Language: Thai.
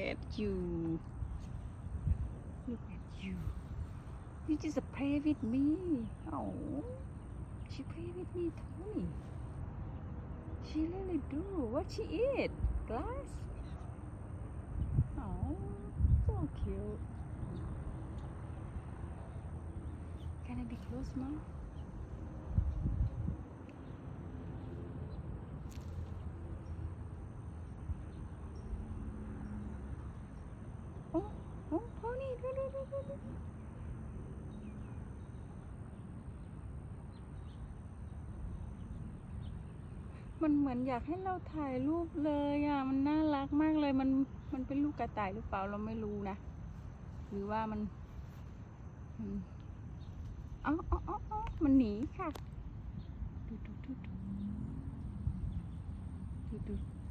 at you. Look at you. You just play with me. Oh. She play with me Tony she really do. What she eat? Glass? Oh so cute. Can I be close oh, oh, pony, do, do, do, do, do. มันเหมือนอยากให้เราถ่ายรูปเลยอะ มันน่ารักมากเลย มัน มันเป็นลูกกระต่ายหรือเปล่าเราไม่รู้นะ หรือว่ามันอ๋ออ๋ออ๋ออ๋อมันหนีค่ะ ดูดูดูดูดูดู